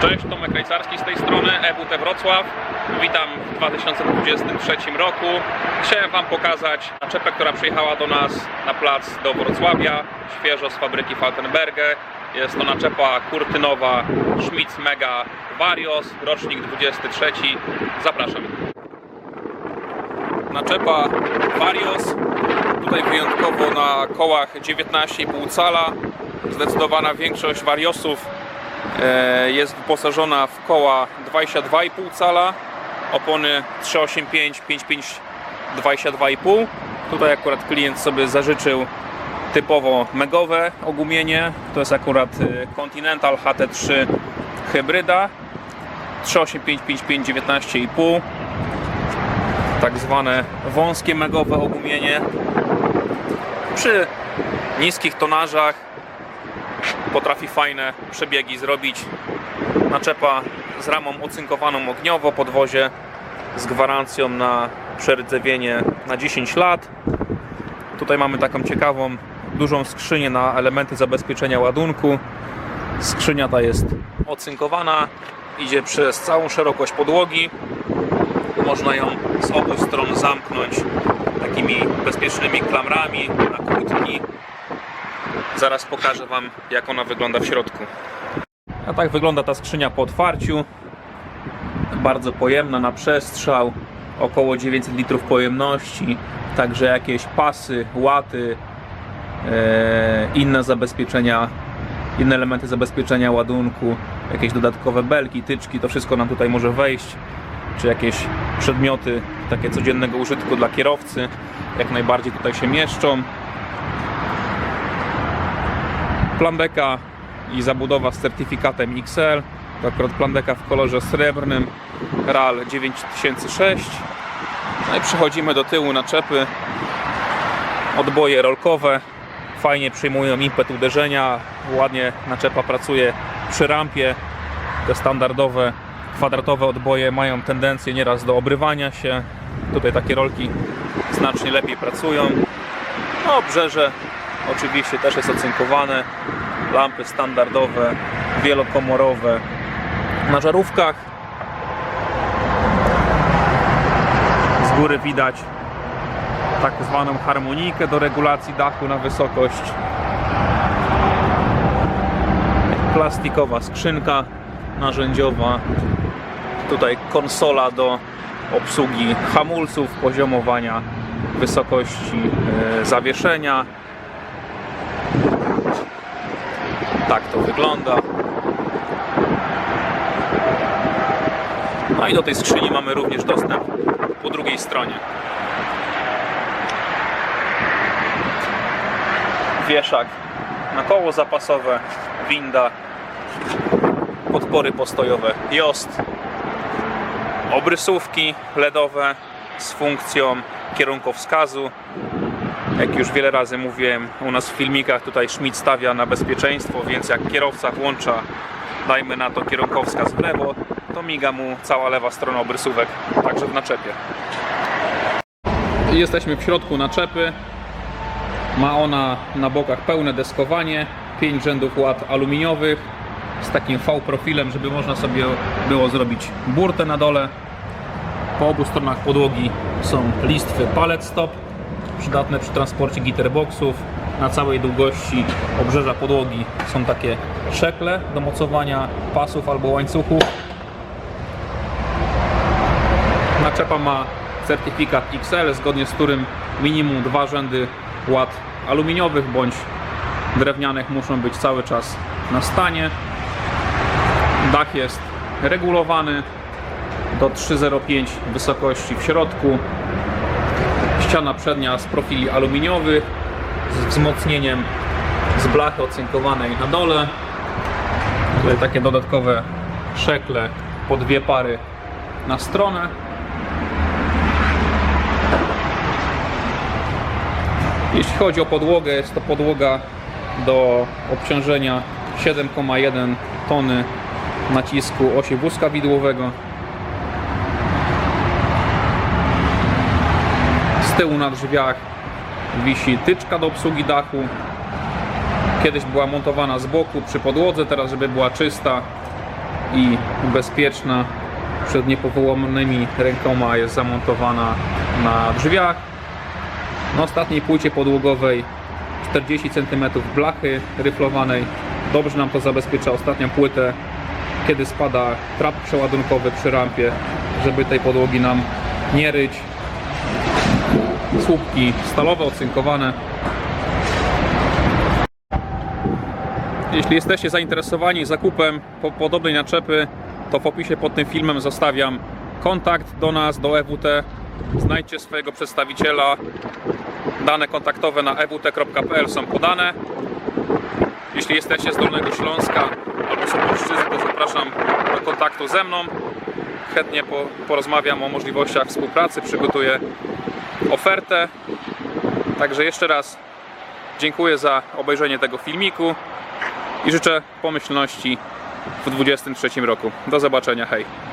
Cześć, Tomek Rejcarski z tej strony, EWT Wrocław. Witam w 2023 roku. Chciałem Wam pokazać naczepę, która przyjechała do nas na plac do Wrocławia, świeżo z fabryki Falkenberge. Jest to naczepa kurtynowa Schmitz Mega Varios, rocznik 23. Zapraszam. Naczepa Varios, tutaj wyjątkowo na kołach 19,5 cala. Zdecydowana większość Variosów jest wyposażona w koła 22,5 cala, opony 385, 55, 22,5. Tutaj akurat klient sobie zażyczył typowo megowe ogumienie. To jest akurat e, Continental HT3 hybryda 385, 55, 19,5. Tak zwane wąskie megowe ogumienie. Przy niskich tonażach potrafi fajne przebiegi zrobić. Naczepa z ramą ocynkowaną ogniowo, podwozie z gwarancją na przerdzewienie na 10 lat. Tutaj mamy taką ciekawą, dużą skrzynię na elementy zabezpieczenia ładunku. Skrzynia ta jest ocynkowana, idzie przez całą szerokość podłogi. Można ją z obu stron zamknąć takimi bezpiecznymi klamrami na kłódki. Zaraz pokażę Wam, jak ona wygląda w środku. A tak wygląda ta skrzynia po otwarciu. Bardzo pojemna na przestrzał, około 900 litrów pojemności. Także jakieś pasy, łaty, e, inne zabezpieczenia, inne elementy zabezpieczenia ładunku, jakieś dodatkowe belki, tyczki, to wszystko nam tutaj może wejść. Czy jakieś przedmioty takie codziennego użytku dla kierowcy, jak najbardziej tutaj się mieszczą. Plandeka i zabudowa z certyfikatem XL. To akurat plandeka w kolorze srebrnym RAL 9006. No i przechodzimy do tyłu naczepy. Odboje rolkowe fajnie przyjmują impet uderzenia. Ładnie naczepa pracuje przy rampie. Te standardowe kwadratowe odboje mają tendencję nieraz do obrywania się. Tutaj takie rolki znacznie lepiej pracują. No, obrzeże oczywiście też jest ocynkowane. Lampy standardowe, wielokomorowe. Na żarówkach z góry widać tak zwaną harmonikę do regulacji dachu na wysokość. Plastikowa skrzynka narzędziowa. Tutaj konsola do obsługi hamulców, poziomowania wysokości e, zawieszenia. Tak to wygląda. No i do tej skrzyni mamy również dostęp po drugiej stronie. Wieszak na koło zapasowe, winda, podpory postojowe, jost, obrysówki LEDowe z funkcją kierunkowskazu. Jak już wiele razy mówiłem, u nas w filmikach tutaj Schmidt stawia na bezpieczeństwo, więc jak kierowca włącza, dajmy na to kierunkowskaz w lewo, to miga mu cała lewa strona obrysówek, także w naczepie. Jesteśmy w środku naczepy. Ma ona na bokach pełne deskowanie, 5 rzędów łat aluminiowych z takim V-profilem, żeby można sobie było zrobić burtę na dole. Po obu stronach podłogi są listwy pallet stop, przydatne przy transporcie gitterboxów. Na całej długości obrzeża podłogi są takie szekle do mocowania pasów albo łańcuchów. Naczepa ma certyfikat XL, zgodnie z którym minimum dwa rzędy łat aluminiowych bądź drewnianych muszą być cały czas na stanie. Dach jest regulowany do 3,05 wysokości w środku. Ściana przednia z profili aluminiowych z wzmocnieniem z blachy ocynkowanej na dole. Tutaj takie dodatkowe szekle po dwie pary na stronę. Jeśli chodzi o podłogę, jest to podłoga do obciążenia 7,1 tony nacisku osi wózka widłowego. Tyłu na drzwiach wisi tyczka do obsługi dachu. Kiedyś była montowana z boku przy podłodze, teraz żeby była czysta, i bezpieczna przed niepowołanymi rękoma jest zamontowana na drzwiach. Na ostatniej płycie podłogowej 40 cm blachy ryflowanej. Dobrze nam to zabezpiecza ostatnią płytę, kiedy spada trap przeładunkowy przy rampie, żeby tej podłogi nam nie ryć. Słupki stalowe, ocynkowane. Jeśli jesteście zainteresowani zakupem po podobnej naczepy, to w opisie pod tym filmem zostawiam kontakt do nas, do EWT. Znajdźcie swojego przedstawiciela. Dane kontaktowe na ewt.pl są podane. Jeśli jesteście z Dolnego Śląska albo Sopołszczyzny, to zapraszam do kontaktu ze mną. Chętnie po, porozmawiam o możliwościach współpracy, przygotuję ofertę. Także jeszcze raz dziękuję za obejrzenie tego filmiku i życzę pomyślności w 2023 roku. Do zobaczenia, hej!